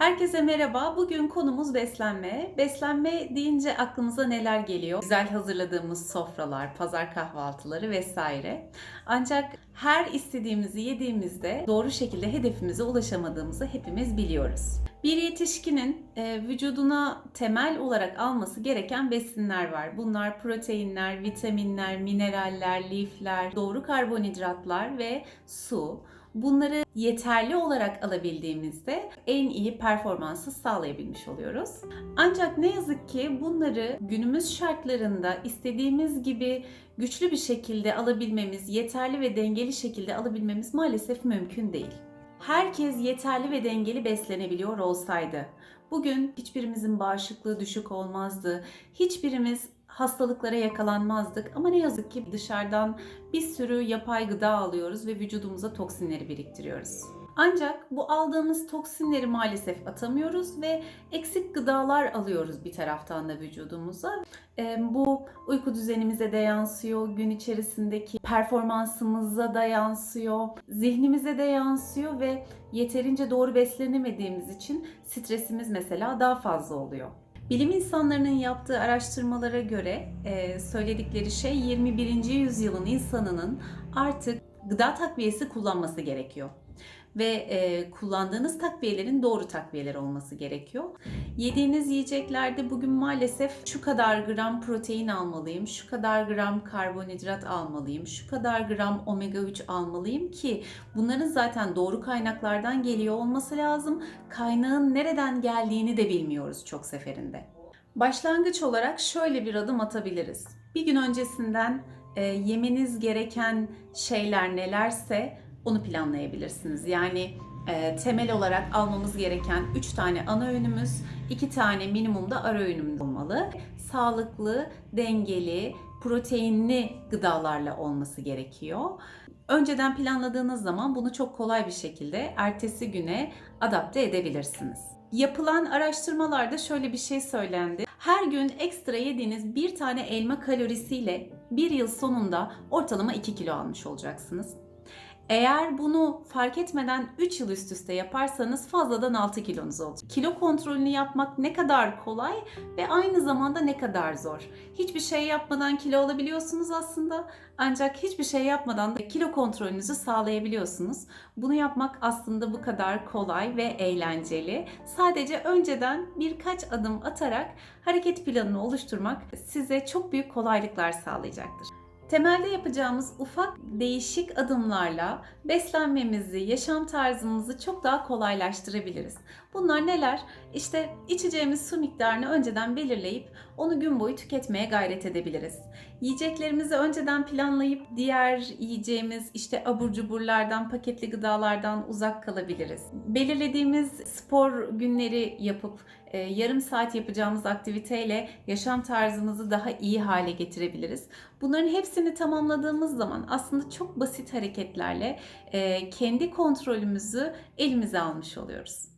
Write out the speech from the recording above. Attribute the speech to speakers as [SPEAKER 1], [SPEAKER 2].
[SPEAKER 1] Herkese merhaba. Bugün konumuz beslenme. Beslenme deyince aklımıza neler geliyor? Güzel hazırladığımız sofralar, pazar kahvaltıları vesaire. Ancak her istediğimizi yediğimizde doğru şekilde hedefimize ulaşamadığımızı hepimiz biliyoruz. Bir yetişkinin e, vücuduna temel olarak alması gereken besinler var. Bunlar proteinler, vitaminler, mineraller, lifler, doğru karbonhidratlar ve su. Bunları yeterli olarak alabildiğimizde en iyi performansı sağlayabilmiş oluyoruz. Ancak ne yazık ki bunları günümüz şartlarında istediğimiz gibi güçlü bir şekilde alabilmemiz, yeterli ve dengeli şekilde alabilmemiz maalesef mümkün değil. Herkes yeterli ve dengeli beslenebiliyor olsaydı bugün hiçbirimizin bağışıklığı düşük olmazdı. Hiçbirimiz hastalıklara yakalanmazdık ama ne yazık ki dışarıdan bir sürü yapay gıda alıyoruz ve vücudumuza toksinleri biriktiriyoruz. Ancak bu aldığımız toksinleri maalesef atamıyoruz ve eksik gıdalar alıyoruz bir taraftan da vücudumuza. Bu uyku düzenimize de yansıyor, gün içerisindeki performansımıza da yansıyor, zihnimize de yansıyor ve yeterince doğru beslenemediğimiz için stresimiz mesela daha fazla oluyor. Bilim insanlarının yaptığı araştırmalara göre e, söyledikleri şey 21. yüzyılın insanının artık gıda takviyesi kullanması gerekiyor. Ve e, kullandığınız takviyelerin doğru takviyeler olması gerekiyor. Yediğiniz yiyeceklerde bugün maalesef şu kadar gram protein almalıyım, şu kadar gram karbonhidrat almalıyım, şu kadar gram omega 3 almalıyım ki bunların zaten doğru kaynaklardan geliyor olması lazım. Kaynağın nereden geldiğini de bilmiyoruz çok seferinde. Başlangıç olarak şöyle bir adım atabiliriz. Bir gün öncesinden e, yemeniz gereken şeyler nelerse onu planlayabilirsiniz. Yani e, temel olarak almamız gereken 3 tane ana öğünümüz, 2 tane minimumda ara öğünümüz olmalı. Sağlıklı, dengeli, proteinli gıdalarla olması gerekiyor. Önceden planladığınız zaman bunu çok kolay bir şekilde ertesi güne adapte edebilirsiniz. Yapılan araştırmalarda şöyle bir şey söylendi. Her gün ekstra yediğiniz bir tane elma kalorisiyle bir yıl sonunda ortalama 2 kilo almış olacaksınız. Eğer bunu fark etmeden 3 yıl üst üste yaparsanız fazladan 6 kilonuz olacak. Kilo kontrolünü yapmak ne kadar kolay ve aynı zamanda ne kadar zor. Hiçbir şey yapmadan kilo alabiliyorsunuz aslında ancak hiçbir şey yapmadan da kilo kontrolünüzü sağlayabiliyorsunuz. Bunu yapmak aslında bu kadar kolay ve eğlenceli. Sadece önceden birkaç adım atarak hareket planını oluşturmak size çok büyük kolaylıklar sağlayacaktır. Temelde yapacağımız ufak değişik adımlarla beslenmemizi, yaşam tarzımızı çok daha kolaylaştırabiliriz. Bunlar neler? İşte içeceğimiz su miktarını önceden belirleyip onu gün boyu tüketmeye gayret edebiliriz. Yiyeceklerimizi önceden planlayıp diğer yiyeceğimiz işte abur cuburlardan, paketli gıdalardan uzak kalabiliriz. Belirlediğimiz spor günleri yapıp e, yarım saat yapacağımız aktiviteyle yaşam tarzımızı daha iyi hale getirebiliriz. Bunların hepsini tamamladığımız zaman aslında çok basit hareketlerle kendi kontrolümüzü elimize almış oluyoruz.